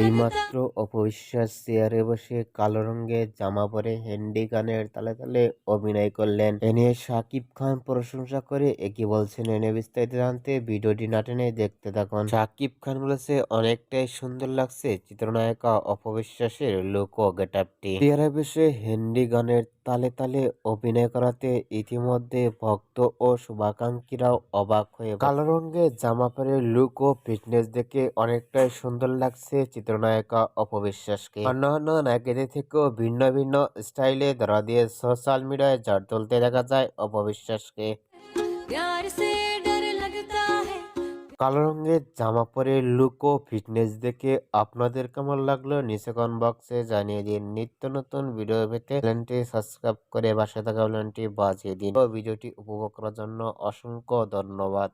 এইমাত্র অপবিশ্বাস চেয়ারে বসে কালো রঙের জামা পরে হ্যান্ডি গানের তালে তালে অভিনয় করলেন। এ নিয়ে শাকিব খান প্রশংসা করে একই বলছেন এনে বিস্তারিত জানতে ভিডিওটি না টেনে দেখতে থাকুন। শাকিব খান বলেছে, অনেকটাই সুন্দর লাগছে চিত্রনায়িকা অপবিশ্বাসের লোক গেটআপটি। চেয়ারে বসে হ্যান্ডি গানের তালে তালে অভিনয় করাতে ইতিমধ্যে ভক্ত ও শুভাকাঙ্ক্ষীরাও অবাক হয়ে কালো রঙের জামা পরে লুক ও ফিটনেস দেখে অনেকটাই সুন্দর লাগছে চিত্রনায়ক অপবিশ্বাসকে। অন্যান্য নায়কদের থেকেও ভিন্ন ভিন্ন স্টাইলে ধরা দিয়ে সোশ্যাল মিডিয়ায় ঝড় তুলতে দেখা যায় অপবিশ্বাসকে। কালো রঙের জামা পরে লুক ও ফিটনেস দেখে আপনাদের কেমন লাগল নিচে কমেন্ট বক্সে জানিয়ে দিন। নিত্য নতুন ভিডিও পেতে চ্যানেলটি সাবস্ক্রাইব করে পাশে থাকা বেলনটি বাজিয়ে দিন। ভিডিওটি উপভোগ করার জন্য অসংখ্য ধন্যবাদ।